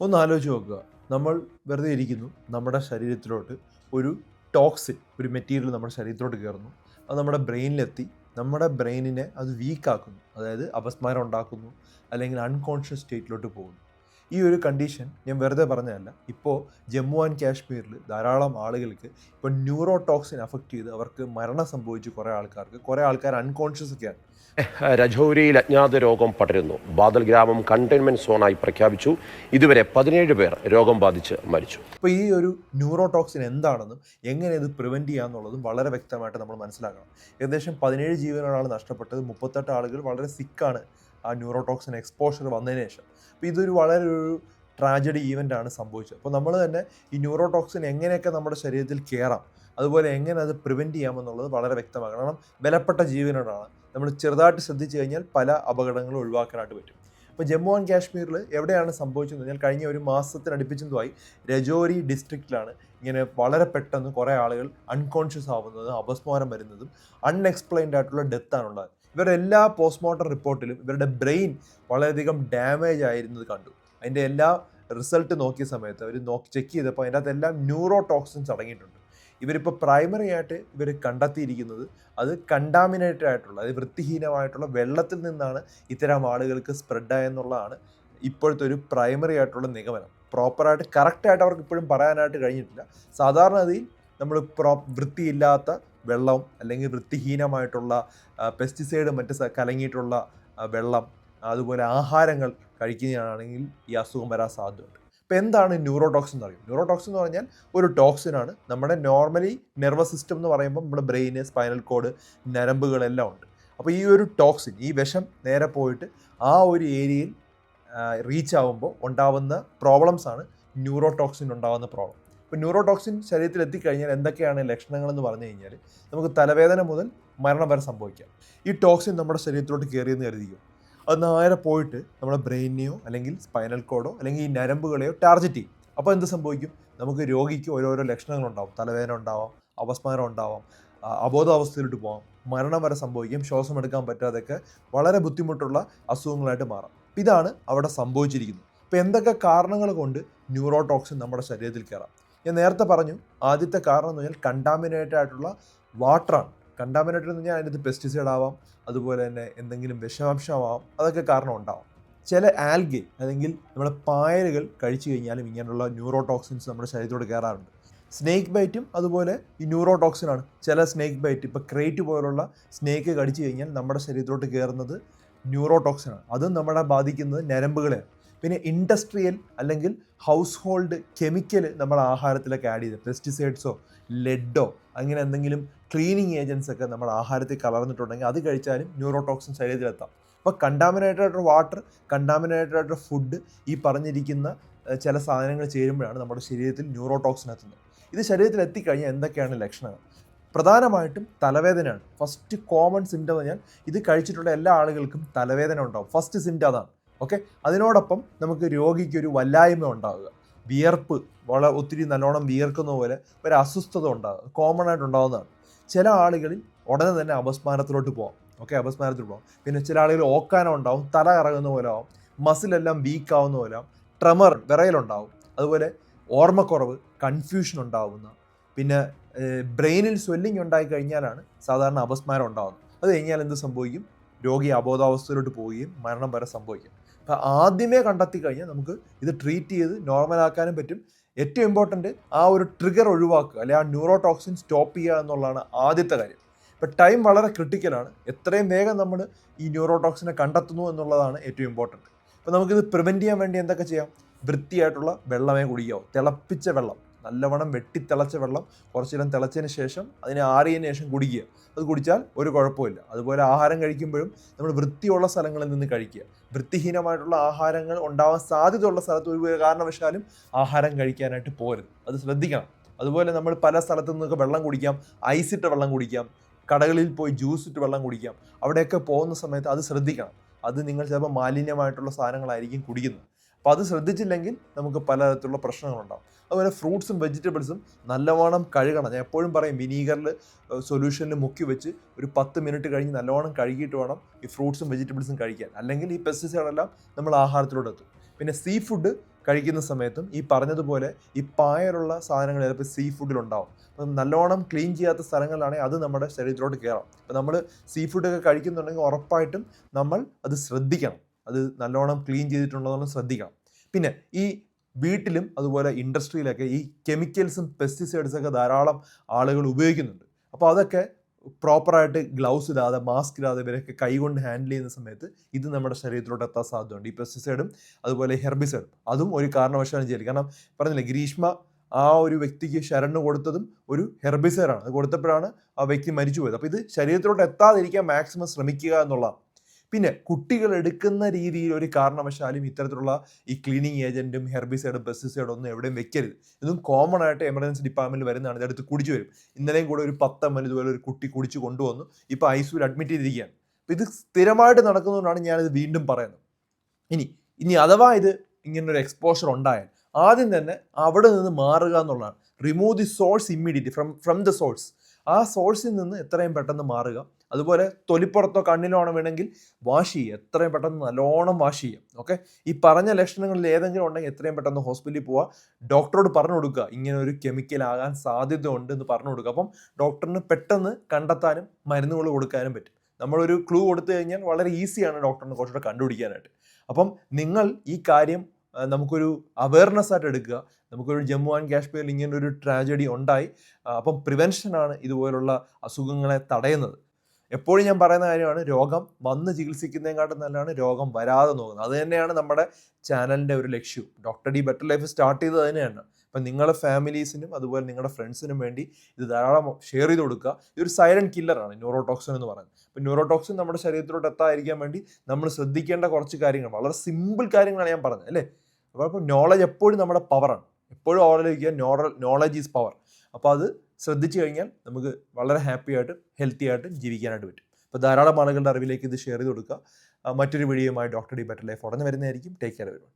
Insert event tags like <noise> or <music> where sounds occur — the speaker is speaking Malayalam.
ഒന്ന് ആലോചിച്ച് നോക്കുക. നമ്മൾ വെറുതെ ഇരിക്കുന്നു. നമ്മുടെ ശരീരത്തിലോട്ട് ഒരു ടോക്സിൻ ഒരു മെറ്റീരിയൽ നമ്മുടെ ശരീരത്തിലോട്ട് കയറുന്നു. അത് നമ്മുടെ ബ്രെയിനിലെത്തി നമ്മുടെ ബ്രെയിനിനെ അത് വീക്കാക്കുന്നു അതായത് അപസ്മാരം ഉണ്ടാക്കുന്നു. അല്ലെങ്കിൽ അൺകോൺഷ്യസ് സ്റ്റേറ്റിലോട്ട് പോകുന്നു. ഈ ഒരു കണ്ടീഷൻ ഞാൻ വെറുതെ പറഞ്ഞതല്ല. ഇപ്പോൾ ജമ്മു ആൻഡ് കാശ്മീരിൽ ധാരാളം ആളുകൾക്ക് ഇപ്പോൾ ന്യൂറോടോക്സിൻ അഫക്റ്റ് ചെയ്ത് അവർക്ക് മരണം സംഭവിച്ചു കുറേ ആൾക്കാർക്ക് കുറേ ആൾക്കാർ അൺകോൺഷ്യസ് ഒക്കെയാണ് <laughs> രജൌരിയിൽ അജ്ഞാത രോഗം പടരുന്നു. ബാദൽ ഗ്രാമം കണ്ടെയ്ൻമെന്റ് സോണായി പ്രഖ്യാപിച്ചു. ഇതുവരെ പതിനേഴ് പേർ രോഗം ബാധിച്ച് മരിച്ചു. അപ്പോൾ ഈ ഒരു ന്യൂറോ ടോക്സിൻ എന്താണെന്നും എങ്ങനെ ഇത് പ്രിവെന്റ് ചെയ്യാമെന്നുള്ളതും വളരെ വ്യക്തമായിട്ട് നമ്മൾ മനസ്സിലാക്കണം. ഏകദേശം പതിനേഴ് ജീവനുകളാണ് നഷ്ടപ്പെട്ടത്. മുപ്പത്തെട്ട് ആളുകൾ വളരെ സിക്കാണ് ആ ന്യൂറോടോക്സിൻ എക്സ്പോഷർ വന്നതിന് ശേഷം. അപ്പോൾ ഇതൊരു വളരെ ഒരു ട്രാജഡി ഈവന്റ് ആണ് സംഭവിച്ചത്. അപ്പോൾ നമ്മൾ തന്നെ ഈ ന്യൂറോടോക്സിൻ എങ്ങനെയൊക്കെ നമ്മുടെ ശരീരത്തിൽ കയറാം അതുപോലെ എങ്ങനെ അത് പ്രിവെന്റ് ചെയ്യാമെന്നുള്ളത് വളരെ വ്യക്തമാക്കണം. കാരണം വിലപ്പെട്ട ജീവനോടാണ്. നമ്മൾ ചെറുതായിട്ട് ശ്രദ്ധിച്ചു കഴിഞ്ഞാൽ പല അപകടങ്ങളും ഒഴിവാക്കാനായിട്ട് പറ്റും. ഇപ്പോൾ ജമ്മു ആൻഡ് കാശ്മീരിൽ എവിടെയാണ് സംഭവിച്ചതെന്ന് പറഞ്ഞാൽ കഴിഞ്ഞ ഒരു മാസത്തിനടുപ്പിച്ചതുമായി രജോരി ഡിസ്ട്രിക്റ്റിലാണ് ഇങ്ങനെ വളരെ പെട്ടെന്ന് കുറേ ആളുകൾ അൺകോൺഷ്യസ് ആവുന്നതും അപസ്മാരം വരുന്നതും അൺഎക്സ്പ്ലെയിൻഡ് ആയിട്ടുള്ള ഡെത്താണ് ഉണ്ടായത്. ഇവരുടെ എല്ലാ പോസ്റ്റ്മോർട്ടം റിപ്പോർട്ടിലും ഇവരുടെ ബ്രെയിൻ വളരെയധികം ഡാമേജ് ആയിരുന്നത് കണ്ടു. അതിന്റെ എല്ലാ റിസൾട്ട് നോക്കിയ സമയത്ത് അവർ നോക്കി ചെക്ക് ചെയ്തപ്പോൾ അതിന്റെ അകത്ത് എല്ലാം ന്യൂറോ ടോക്സിൻസ് അടങ്ങിയിട്ടുണ്ട്. ഇവരിപ്പോൾ പ്രൈമറി ആയിട്ട് ഇവർ കണ്ടെത്തിയിരിക്കുന്നത് അത് കണ്ടാമിനേറ്റഡ് ആയിട്ടുള്ള അതായത് വൃത്തിഹീനമായിട്ടുള്ള വെള്ളത്തിൽ നിന്നാണ് ഇത്തരം ആളുകൾക്ക് സ്പ്രെഡായെന്നുള്ളതാണ് ഇപ്പോഴത്തെ ഒരു പ്രൈമറി ആയിട്ടുള്ള നിഗമനം. പ്രോപ്പറായിട്ട് കറക്റ്റായിട്ട് അവർക്ക് ഇപ്പോഴും പറയാനായിട്ട് കഴിഞ്ഞിട്ടില്ല. സാധാരണഗതിയിൽ നമ്മൾ പ്രോ വൃത്തിയില്ലാത്ത വെള്ളം അല്ലെങ്കിൽ വൃത്തിഹീനമായിട്ടുള്ള പെസ്റ്റിസൈഡ് മറ്റ് കലങ്ങിയിട്ടുള്ള വെള്ളം അതുപോലെ ആഹാരങ്ങൾ കഴിക്കുന്നതാണെങ്കിൽ ഈ അസുഖം വരാൻ സാധ്യതയുണ്ട്. ഇപ്പോൾ എന്താണ് ന്യൂറോടോക്സ് എന്ന് പറയും ന്യൂറോടോക്സ് എന്ന് പറഞ്ഞാൽ ഒരു ടോക്സിനാണ് നമ്മുടെ നോർമലി നെർവസ് സിസ്റ്റം എന്ന് പറയുമ്പോൾ നമ്മുടെ ബ്രെയിന് സ്പൈനൽ കോഡ് നരമ്പുകളെല്ലാം ഉണ്ട്. അപ്പോൾ ഈ ഒരു ടോക്സിൻ ഈ വിഷം നേരെ പോയിട്ട് ആ ഒരു ഏരിയയിൽ റീച്ച് ആവുമ്പോൾ ഉണ്ടാവുന്ന ആണ് ന്യൂറോടോക്സിൻ ഉണ്ടാകുന്ന പ്രോബ്ലം ഇപ്പോൾ ന്യൂറോടോക്സിൻ ശരീരത്തിൽ എത്തിക്കഴിഞ്ഞാൽ എന്തൊക്കെയാണ് ലക്ഷണങ്ങളെന്ന് പറഞ്ഞു കഴിഞ്ഞാൽ നമുക്ക് തലവേദന മുതൽ മരണം വരെ സംഭവിക്കാം. ഈ ടോക്സിൻ നമ്മുടെ ശരീരത്തിലോട്ട് കയറിയെന്ന് കരുതിക്കും? അത് നേരെ പോയിട്ട് നമ്മുടെ ബ്രെയിനെയോ അല്ലെങ്കിൽ സ്പൈനൽ കോഡോ അല്ലെങ്കിൽ ഈ നരമ്പുകളെയോ ടാർജറ്റ് ചെയ്യും. അപ്പോൾ എന്ത് സംഭവിക്കും? നമുക്ക് രോഗിക്ക് ഓരോരോ ലക്ഷണങ്ങളുണ്ടാവും തലവേദന ഉണ്ടാവാം അപസ്മാരം ഉണ്ടാവാം അബോധാവസ്ഥയിലോട്ട് പോകാം മരണം വരെ സംഭവിക്കും ശ്വാസം എടുക്കാൻ പറ്റാതെയൊക്കെ വളരെ ബുദ്ധിമുട്ടുള്ള അസുഖങ്ങളായിട്ട് മാറാം. ഇതാണ് അവിടെ സംഭവിച്ചിരിക്കുന്നത്. അപ്പോൾ എന്തൊക്കെ കാരണങ്ങൾ കൊണ്ട് ന്യൂറോടോക്സിൻ നമ്മുടെ ശരീരത്തിൽ കയറാം? ഞാൻ നേരത്തെ പറഞ്ഞു ആദ്യത്തെ കാരണം എന്ന് പറഞ്ഞാൽ കണ്ടാമിനേറ്റഡ് ആയിട്ടുള്ള വാട്ടറാണ് കണ്ടാമിനേറ്റഡ് എന്ന് പറഞ്ഞാൽ അതിനകത്ത് പെസ്റ്റിസൈഡ് ആവാം അതുപോലെ തന്നെ എന്തെങ്കിലും വിഷാംശമാവാം അതൊക്കെ കാരണം ഉണ്ടാവാം. ചില ആൽഗെ അല്ലെങ്കിൽ നമ്മുടെ പായലുകൾ കഴിച്ചു കഴിഞ്ഞാലും ഇങ്ങനെയുള്ള ന്യൂറോടോക്സിൻസ് നമ്മുടെ ശരീരത്തോട് കയറാറുണ്ട്. സ്നേക്ക് ബൈറ്റും അതുപോലെ ഈ ന്യൂറോടോക്സിനാണ് ചില സ്നേക്ക് ബൈറ്റ് ഇപ്പോൾ ക്രേറ്റ് പോലുള്ള സ്നേക്ക് കടിച്ചു കഴിഞ്ഞാൽ നമ്മുടെ ശരീരത്തോട്ട് കയറുന്നത് ന്യൂറോടോക്സിനാണ് അതും നമ്മളെ ബാധിക്കുന്നത് ഞരമ്പുകളെയാണ്. പിന്നെ ഇൻഡസ്ട്രിയൽ അല്ലെങ്കിൽ ഹൗസ് ഹോൾഡ് കെമിക്കൽ നമ്മൾ ആഹാരത്തിലൊക്കെ ആഡ് ചെയ്ത്. പെസ്റ്റിസൈഡ്സോ ലെഡോ അങ്ങനെ എന്തെങ്കിലും ക്ലീനിങ് ഏജൻസ് ഒക്കെ നമ്മൾ ആഹാരത്തിൽ കലർന്നിട്ടുണ്ടെങ്കിൽ അത് കഴിച്ചാലും ന്യൂറോടോക്സിൻ ശരീരത്തിലെത്താം. അപ്പോൾ കണ്ടാമിനേറ്റഡ് ആയിട്ടുള്ള വാട്ടർ കണ്ടാമിനേറ്റഡ് ആയിട്ടുള്ള ഫുഡ് ഈ പറഞ്ഞിരിക്കുന്ന ചില സാധനങ്ങൾ ചേരുമ്പോഴാണ് നമ്മുടെ ശരീരത്തിൽ ന്യൂറോടോക്സിൻ എത്തുന്നത്. ഇത് ശരീരത്തിൽ എത്തിക്കഴിഞ്ഞാൽ എന്തൊക്കെയാണ് ലക്ഷണങ്ങൾ? പ്രധാനമായിട്ടും തലവേദനയാണ്. ഫസ്റ്റ് കോമൺ സിംറ്റം പറഞ്ഞാൽ ഇത് കഴിച്ചിട്ടുള്ള എല്ലാ ആളുകൾക്കും തലവേദന ഉണ്ടാവും. ഫസ്റ്റ് സിംറ്റം അതാണ്. ഓക്കെ അതിനോടൊപ്പം നമുക്ക് രോഗിക്ക് ഒരു വല്ലായ്മ ഉണ്ടാവുക. വിയർപ്പ് വളരെ ഒത്തിരി നല്ലോണം വിയർക്കുന്ന പോലെ ഒരു അസ്വസ്ഥത ഉണ്ടാകുക കോമൺ ആയിട്ട് ഉണ്ടാകുന്നതാണ് ചില ആളുകളിൽ ഉടനെ തന്നെ അപസ്മാരത്തിലോട്ട് പോകാം ഓക്കെ അപസ്മാരത്തിൽ പോകാം പിന്നെ ചില ആളുകൾ ഓക്കാനം ഉണ്ടാവും തല കറങ്ങുന്ന പോലെ ആവും മസിലെല്ലാം വീക്ക് ആവുന്ന പോലെ ആവും ട്രമർ വിറയലുണ്ടാവും. അതുപോലെ ഓർമ്മക്കുറവ് കൺഫ്യൂഷൻ ഉണ്ടാവുന്ന പിന്നെ ബ്രെയിനിൽ സ്വെല്ലിംഗ് ഉണ്ടായി കഴിഞ്ഞാലാണ് സാധാരണ അപസ്മാരം ഉണ്ടാകുന്നത് അത് കഴിഞ്ഞാൽ എന്ത് സംഭവിക്കും? രോഗി അബോധാവസ്ഥയിലോട്ട് പോവുകയും മരണം വരെ സംഭവിക്കും. അപ്പം ആദ്യമേ കണ്ടെത്തി കഴിഞ്ഞാൽ നമുക്ക് ഇത് ട്രീറ്റ് ചെയ്ത് നോർമലാക്കാനും പറ്റും. ഏറ്റവും ഇമ്പോർട്ടന്റ് ആ ഒരു ട്രിഗർ ഒഴിവാക്കുക അല്ലെങ്കിൽ ആ ന്യൂറോ ടോക്സിൻ സ്റ്റോപ്പ് ചെയ്യുക എന്നുള്ളതാണ് ആദ്യത്തെ കാര്യം. ഇപ്പം ടൈം വളരെ ക്രിട്ടിക്കലാണ് എത്രയും വേഗം നമ്മൾ ഈ ന്യൂറോ ടോക്സിനെ കണ്ടെത്തുന്നു എന്നുള്ളതാണ് ഏറ്റവും ഇമ്പോർട്ടന്റ് അപ്പോൾ നമുക്കിത് പ്രിവെന്റ് ചെയ്യാൻ വേണ്ടി എന്തൊക്കെ ചെയ്യാം? വൃത്തിയായിട്ടുള്ള വെള്ളമേ കുടിക്കാവൂ. തിളപ്പിച്ച വെള്ളം. നല്ലവണ്ണം വെട്ടിത്തിളച്ച വെള്ളം കുറച്ചിടം തിളച്ചതിന് ശേഷം അതിനെ ആറിയതിന് ശേഷം കുടിക്കുക. അത് കുടിച്ചാൽ ഒരു കുഴപ്പമില്ല അതുപോലെ ആഹാരം കഴിക്കുമ്പോഴും നമ്മൾ വൃത്തിയുള്ള സ്ഥലങ്ങളിൽ നിന്ന് കഴിക്കുക. വൃത്തിഹീനമായിട്ടുള്ള ആഹാരങ്ങൾ ഉണ്ടാവാൻ സാധ്യതയുള്ള സ്ഥലത്ത് ഒരു കാരണവശാലും ആഹാരം കഴിക്കാനായിട്ട് പോരുത്. അത് ശ്രദ്ധിക്കണം. അതുപോലെ നമ്മൾ പല സ്ഥലത്തു നിന്നൊക്കെ വെള്ളം കുടിക്കാം. ഐസിട്ട് വെള്ളം കുടിക്കാം. കടകളിൽ പോയി ജ്യൂസ് ഇട്ട് വെള്ളം കുടിക്കാം. അവിടെയൊക്കെ പോകുന്ന സമയത്ത് അത് ശ്രദ്ധിക്കണം. അത് നിങ്ങൾ ചിലപ്പോൾ മാലിന്യമായിട്ടുള്ള സാധനങ്ങളായിരിക്കും കുടിക്കുന്നത്. അപ്പോൾ അത് ശ്രദ്ധിച്ചില്ലെങ്കിൽ നമുക്ക് പലതരത്തിലുള്ള പ്രശ്നങ്ങളുണ്ടാകും അതുപോലെ ഫ്രൂട്ട്സും വെജിറ്റബിൾസും നല്ലവണ്ണം കഴുകണം. ഞാൻ എപ്പോഴും പറയും വിനീഗറിൽ സൊല്യൂഷനിൽ മുക്കി വെച്ച് ഒരു പത്ത് മിനിറ്റ് കഴിഞ്ഞ് നല്ലവണ്ണം കഴുകിയിട്ട് വേണം ഈ ഫ്രൂട്ട്സും വെജിറ്റബിൾസും കഴിക്കാൻ. അല്ലെങ്കിൽ ഈ പെസ്റ്റിസൈഡെല്ലാം നമ്മൾ ആഹാരത്തിലൂടെ എത്തും. പിന്നെ സീ ഫുഡ് കഴിക്കുന്ന സമയത്തും ഈ പറഞ്ഞതുപോലെ ഈ പായലുള്ള സാധനങ്ങൾ ചിലപ്പോൾ സീ ഫുഡിലുണ്ടാവും. അപ്പം നല്ലോണം ക്ലീൻ ചെയ്യാത്ത സ്ഥലങ്ങളിലാണെങ്കിൽ അത് നമ്മുടെ ശരീരത്തിലോട്ട് കയറാം. അപ്പം നമ്മൾ സീ ഫുഡൊക്കെ കഴിക്കുന്നുണ്ടെങ്കിൽ ഉറപ്പായിട്ടും നമ്മൾ അത് ശ്രദ്ധിക്കണം. അത് നല്ലോണം ക്ലീൻ ശ്രദ്ധിക്കാം ശ്രദ്ധിക്കണം. പിന്നെ ഈ വീട്ടിലും അതുപോലെ ഇൻഡസ്ട്രിയിലൊക്കെ ഈ കെമിക്കൽസും പെസ്റ്റിസൈഡ്സൊക്കെ ധാരാളം ആളുകൾ ഉപയോഗിക്കുന്നുണ്ട്. അപ്പോൾ അതൊക്കെ പ്രോപ്പറായിട്ട് ഗ്ലൗസ് ഇടാതെ മാസ്ക് ഇടാതെ ഇവരൊക്കെ കൈകൊണ്ട് ഹാൻഡിൽ ചെയ്യുന്ന സമയത്ത് ഇത് നമ്മുടെ ശരീരത്തിലോട്ട് എത്താൻ സാധ്യതയുണ്ട്. ഈ പെസ്റ്റിസൈഡും അതുപോലെ ഹെർബിസൈഡും. അതും ഒരു കാരണവശാലും ചെയ്യൽ കാരണം പറഞ്ഞില്ലേ ഗ്രീഷ്മ ആ ഒരു വ്യക്തിക്ക് ശരണ് കൊടുത്തതും ഒരു ഹെർബിസൈഡാണ്. അത് കൊടുത്തപ്പോഴാണ് ആ വ്യക്തി മരിച്ചു പോയത് അപ്പോൾ ഇത് ശരീരത്തിലോട്ട് എത്താതിരിക്കാൻ മാക്സിമം ശ്രമിക്കുക എന്നുള്ളതാണ് പിന്നെ കുട്ടികൾ എടുക്കുന്ന രീതിയിൽ ഒരു കാരണവശാലും ഇത്തരത്തിലുള്ള ഈ ക്ലീനിങ് ഏജന്റും ഹെർബിസൈഡും പെസ്റ്റിസൈഡും ഒന്നും എവിടെയും വെക്കരുത്. ഇതും കോമൺ ആയിട്ട് എമർജൻസി ഡിപ്പാർട്ട്മെന്റിൽ വരുന്നതാണ്. ഇതെടുത്ത് കുടിച്ചു വരും. ഇന്നലെയും കൂടെ ഒരു പത്തമ്മൽ ഇതുപോലെ ഒരു കുട്ടി കുടിച്ചു കൊണ്ടുവന്നു. ഇപ്പോൾ ഐ സിയിൽ അഡ്മിറ്റ് ചെയ്തിരിക്കുകയാണ്. അപ്പോൾ ഇത് സ്ഥിരമായിട്ട് നടക്കുന്നതുകൊണ്ടാണ് ഞാനിത് വീണ്ടും പറയുന്നത്. ഇനി ഇനി അഥവാ ഇത് ഇങ്ങനൊരു എക്സ്പോഷർ ഉണ്ടായാൽ ആദ്യം തന്നെ അവിടെ നിന്ന് മാറുക എന്നുള്ളതാണ്. Remove the source immediate from from the source ആ സോഴ്സിൽ നിന്ന് എത്രയും പെട്ടെന്ന് മാറുക. അതുപോലെ തൊലിപ്പുറത്തോ കണ്ണിലോ ആണ് വേണമെങ്കിൽ വാഷ് ചെയ്യുക. എത്രയും പെട്ടെന്ന് നല്ലോണം വാഷ് ചെയ്യുക. ഓക്കെ ഈ പറഞ്ഞ ലക്ഷണങ്ങളിൽ ഏതെങ്കിലും ഉണ്ടെങ്കിൽ എത്രയും പെട്ടെന്ന് ഹോസ്പിറ്റലിൽ പോവുക. ഡോക്ടറോട് പറഞ്ഞു കൊടുക്കുക. ഇങ്ങനെ ഒരു കെമിക്കൽ ആകാൻ സാധ്യത ഉണ്ട് എന്ന് പറഞ്ഞു കൊടുക്കുക. അപ്പം ഡോക്ടറിന് പെട്ടെന്ന് കണ്ടെത്താനും മരുന്നുകൾ കൊടുക്കാനും പറ്റും. നമ്മളൊരു ക്ലൂ കൊടുത്തു കഴിഞ്ഞാൽ വളരെ ഈസിയാണ് ഡോക്ടറിന് കുറച്ചുകൂടെ കണ്ടുപിടിക്കാനായിട്ട്. അപ്പം നിങ്ങൾ ഈ കാര്യം നമുക്കൊരു അവയർനെസ് ആയിട്ട് എടുക്കുക. നമുക്കൊരു ജമ്മു ആൻഡ് കാശ്മീരിൽ ഇങ്ങനെ ഒരു ട്രാജഡി ഉണ്ടായി അപ്പം പ്രിവെൻഷനാണ് ഇതുപോലുള്ള അസുഖങ്ങളെ തടയുന്നത്. എപ്പോഴും ഞാൻ പറയുന്ന കാര്യമാണ് രോഗം വന്ന് ചികിത്സിക്കുന്നതിനെക്കാട്ടും നല്ലതാണ് രോഗം വരാതെ നോക്കുന്നത്. അത് തന്നെയാണ് നമ്മുടെ ചാനലിന്റെ ഒരു ലക്ഷ്യം doctor D better life start ചെയ്തത് തന്നെയാണ്. അപ്പം നിങ്ങളുടെ ഫാമിലീസിനും അതുപോലെ നിങ്ങളുടെ ഫ്രണ്ട്സിനും വേണ്ടി ഇത് ധാരാളം ഷെയർ ചെയ്ത് കൊടുക്കുക. ഇതൊരു സൈലന്റ് കില്ലറാണ് ന്യൂറോടോക്സിൻ എന്ന് പറയുന്നത്. അപ്പം ന്യൂറോടോക്സിൻ നമ്മുടെ ശരീരത്തിലോട്ട് എത്താതിരിക്കാൻ വേണ്ടി നമ്മൾ ശ്രദ്ധിക്കേണ്ട കുറച്ച് കാര്യങ്ങൾ വളരെ സിമ്പിൾ കാര്യങ്ങളാണ് ഞാൻ പറഞ്ഞത് അല്ലേ? അപ്പോൾ നോളജ് എപ്പോഴും നമ്മുടെ പവറാണ്. എപ്പോഴും ഓർഡർ നോളജ് ഈസ് പവർ. അപ്പോൾ അത് ശ്രദ്ധിച്ചു കഴിഞ്ഞാൽ നമുക്ക് വളരെ ഹാപ്പി ആയിട്ടും ഹെൽത്തി ആയിട്ടും ജീവിക്കാനായിട്ട് പറ്റും. അപ്പോൾ ധാരാളം ആളുകളുടെ അറിവിലേക്ക് ഇത് ഷെയർ ചെയ്ത് കൊടുക്കുക. മറ്റൊരു വീഡിയോയുമായി ഡോക്ടർ ഡി ബെറ്റർ ലൈഫ് ഉടനെ വരുന്നതായിരിക്കും. ടേക്ക് കെയർ വരുവാൻ